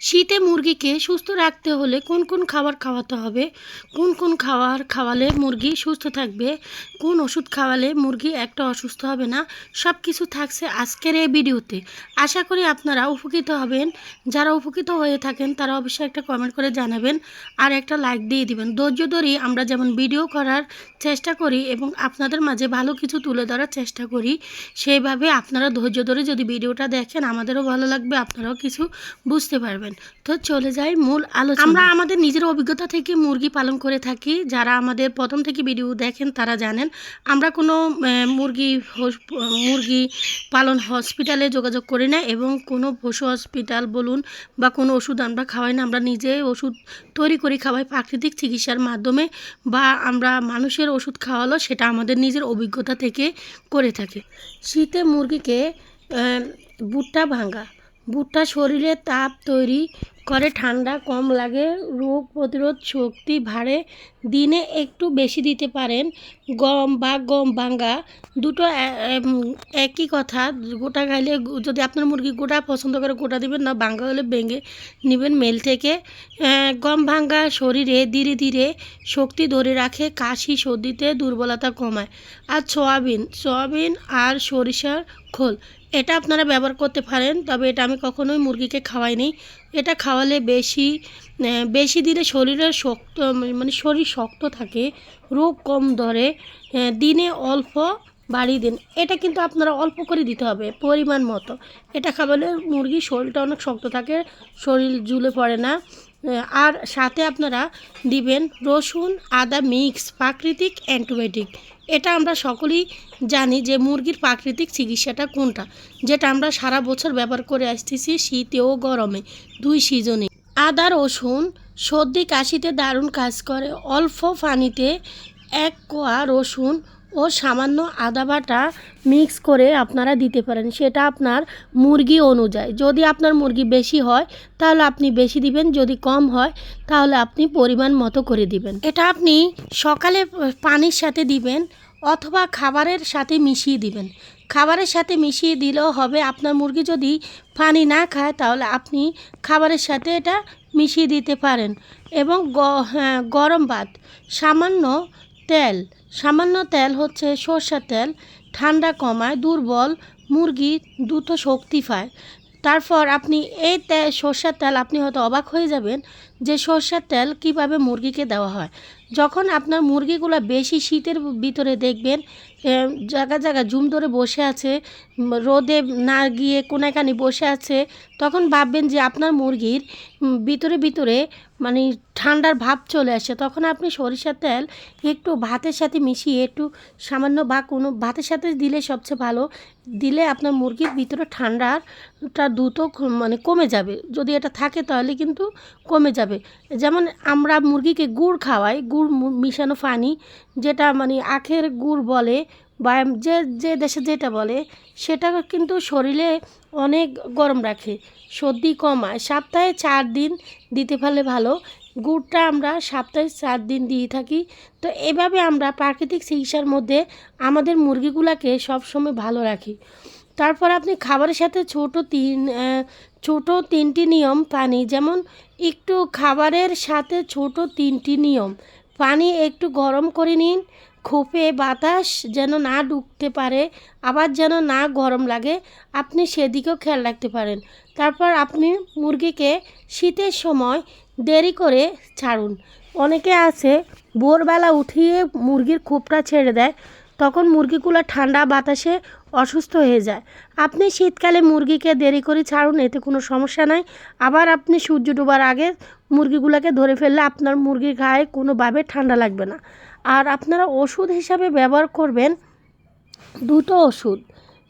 শীতে মুরগিকে সুস্থ রাখতে হলে কোন কোন খাবার খাওয়াতে হবে? কোন কোন খাবার খাওয়ালে মুরগি সুস্থ থাকবে? কোন ওষুধ খাওয়ালে মুরগি একটা অসুস্থ হবে না? সব কিছু থাকছে আজকের এই ভিডিওতে। আশা করি আপনারা উপকৃত হবেন। যারা উপকৃত হয়ে থাকেন, তারা অবশ্যই একটা কমেন্ট করে জানাবেন আর একটা লাইক দিয়ে দিবেন। ধৈর্য ধরেই আমরা যেমন ভিডিও করার চেষ্টা করি এবং আপনাদের মাঝে ভালো কিছু তুলে ধরার চেষ্টা করি, সেইভাবে আপনারা ধৈর্য ধরে যদি ভিডিওটা দেখেন, আমাদেরও ভালো লাগবে, আপনারাও কিছু বুঝতে পারবেন। তো চলে যাই মূল আলোচনা। আমরা আমাদের নিজের অভিজ্ঞতা থেকে মুরগি পালন করে থাকি। যারা আমাদের প্রথম থেকে ভিডিও দেখেন তারা জানেন, আমরা কোনো মুরগি মুরগি পালন হসপিটালে যোগাযোগ করি না এবং কোনো পশু হসপিটাল বলুন বা কোনো ওষুধ আমরা খাওয়াই না। আমরা নিজে ওষুধ তৈরি করি, খাওয়াই প্রাকৃতিক চিকিৎসার মাধ্যমে বা আমরা মানুষের ওষুধ খাওয়ালো সেটা আমাদের নিজের অভিজ্ঞতা থেকে করে থাকি। শীতে মুরগিকে ভুট্টা ভাঙা। ভুট্টা শরীরে তাপ তৈরি করে, ঠান্ডা কম লাগে, রোগ প্রতিরোধ শক্তি বাড়ে দিনে একটু বেশি দিতে পারেন। গম বা গম ভাঙ্গা দুটো একই কথা, গোটা খাইলে যদি আপনার মুরগি গোটা পছন্দ করে গোটা দিবেন না, ভাঙ্গা হলে ভেঙে নেবেন মেল থেকে। গম ভাঙ্গা শরীরে ধীরে ধীরে শক্তি ধরে রাখে, কাশি, সর্দিতে দুর্বলতা কমায়। আর সয়াবিন সয়াবিন আর সরিষার খোল এটা আপনারা ব্যবহার করতে পারেন, তবে এটা আমি কখনোই মুরগিকে খাওয়াইনি। এটা খাওয়ালে বেশি বেশি দিলে শরীরের শক্ত মানে শরীর শক্ত থাকে, রোগ কম ধরে দিনে অল্প বাড়িয়ে দিন। এটা কিন্তু আপনারা অল্প করে দিতে হবে, পরিমাণ মতো। এটা খাওয়ালে মুরগির শরীরটা অনেক শক্ত থাকে, শরীর ঝুলে পড়ে না। আর সাথে আপনারা দিবেন রসুন, আদা মিক্স, প্রাকৃতিক অ্যান্টিবায়োটিক। এটা আমরা সকলেই জানি যে মুরগির প্রাকৃতিক চিকিৎসাটা কোনটা, যেটা আমরা সারা বছর ব্যবহার করে আসতেছি শীতে ও গরমে, দুই সিজনে। আদা, রসুন, সর্দি, কাশিতে দারুণ কাজ করে। অল্প পানিতে এক কোয়া রসুন ও সামান্য আদা বাটা মিক্স করে আপনারা দিতে পারেন। সেটা আপনার মুরগি অনুযায়ী। যদি আপনার মুরগি বেশি হয় তাহলে আপনি বেশি দিবেন। যদি কম হয় তাহলে আপনি পরিমাণ মতো করে দিবেন। এটা আপনি সকালে পানির সাথে দিবেন অথবা খাবারের সাথে মিশিয়ে দিবেন। খাবারের সাথে মিশিয়ে দিলেও হবে আপনার মুরগি যদি পানি না খায় তাহলে আপনি খাবারের সাথে এটা মিশিয়ে দিতে পারেন। এবং হ্যাঁ, গরম ভাত। সামান্য তেল। সামান্য তেল হচ্ছে সর্ষের তেল। ঠান্ডা কমায়, দুর্বল, মুরগি দ্রুত শক্তি পায়। তারপর আপনি এই তেল সর্ষের তেল আপনি হয়তো অবাক হয়ে যাবেন যে সর্ষের তেল কীভাবে মুরগিকে দেওয়া হয়। যখন আপনার মুরগিগুলো বেশি শীতের ভিতরে দেখবেন জায়গা জায়গা জুম ধরে বসে আছে রোদে না গিয়ে কোনাকানি বসে আছে, তখন ভাববেন যে আপনার মুরগির ভিতরে ভিতরে মানে ঠান্ডার ভাব চলে আসে। তখন আপনি সরিষার তেল একটু ভাতের সাথে মিশিয়ে একটু সামান্য বা কোনো ভাতের সাথে দিলে সবচেয়ে ভালো, দিলে আপনার মুরগির ভিতরে ঠান্ডাটা দ্রুত মানে কমে যাবে। যদি এটা থাকে তাহলে কিন্তু কমে যাবে। যেমন আমরা মুরগিকে গুড় খাওয়াই, গুড় মিশানো পানি যেটা মানে আখের গুড় বলে বা যে যে দেশে যেটা বলে সেটা কিন্তু শরীরে অনেক গরম রাখে, সর্দি কমায় সপ্তাহে চার দিন দিতে পারলে ভালো, গুড়টা আমরা সপ্তাহে চার দিন দিয়ে থাকি। তো এভাবে আমরা প্রাকৃতিক চিকিৎসার মধ্যে আমাদের মুরগিগুলোকে সবসময় ভালো রাখি। তারপর আপনি খাবারের সাথে ছোট তিন ছোট তিনটি নিয়ম পানি, যেমন একটু খাবারের সাথে ছোট তিনটি নিয়ম। পানি একটু গরম করে নিন। খোপে বাতাস যেন না ঢুকতে পারে, আবার যেন না গরম লাগে। আপনি সেদিকেও খেয়াল রাখতে পারেন। তারপর আপনি মুরগিকে শীতের সময় দেরি করে ছাড়ুন। অনেকে আছে, ভোরবেলা উঠিয়ে মুরগির খোপটা ছেড়ে দেয়। তখন মুরগিগুলো ঠান্ডা বাতাসে অসুস্থ হয়ে যায়। আপনি শীতকালে মুরগিকে দেরি করে ছাড়ুন, এতে কোনো সমস্যা নাই। আবার আপনি সূর্য ডোবার আগে মুরগিগুলোকে ধরে ফেললে আপনার মুরগির গায়ে কোনোভাবে ঠান্ডা লাগবে না। আর আপনারা ওষুধ হিসাবে ব্যবহার করবেন দুটো ওষুধ।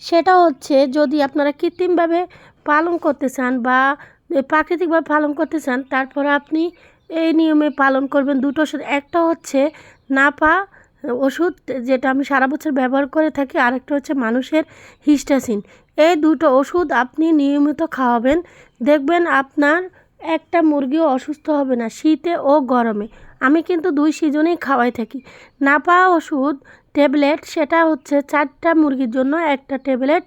সেটা হচ্ছে, যদি আপনারা কৃত্রিমভাবে পালন করতে চান বা প্রাকৃতিকভাবে পালন করতে চান, তারপর আপনি এই নিয়মে পালন করবেন দুটো ওষুধ। একটা হচ্ছে নাপা ওষুধ যেটা আমি সারা বছর ব্যবহার করে থাকি, আরেকটা হচ্ছে মানুষের হিস্টাসিন। এই দুটো ওষুধ আপনি নিয়মিত খাওয়াবেন। দেখবেন আপনার একটা মুরগিও অসুস্থ হবে না শীতে ও গরমে। আমি কিন্তু দুই সিজনেই খাওয়াই থাকি। নাপা ওষুধ, ট্যাবলেট, সেটা হচ্ছে চারটা মুরগির জন্য একটা ট্যাবলেট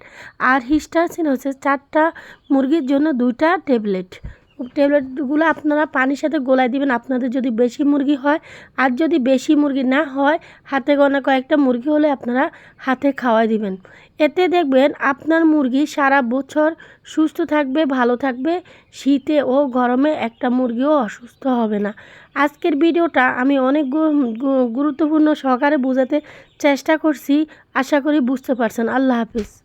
আর হিস্টাসিন হচ্ছে চারটা মুরগির জন্য দুইটা ট্যাবলেট। ট্যাবলেটগুলো আপনারা পানির সাথে গোলায় দিবেন। আপনাদের যদি বেশি মুরগি হয়, আর যদি বেশি মুরগি না হয়, হাতে গোনা কয়েকটা মুরগি হলে আপনারা হাতে খাওয়াই দিবেন। এতে দেখবেন আপনার মুরগি সারা বছর সুস্থ থাকবে, ভালো থাকবে। শীতে ও গরমে একটা মুরগিও অসুস্থ হবে না। আজকের ভিডিওটা আমি অনেক গুরুত্বপূর্ণ সহকারে বোঝাতে চেষ্টা করছি। আশা করি বুঝতে পারছেন। আল্লাহ হাফিজ।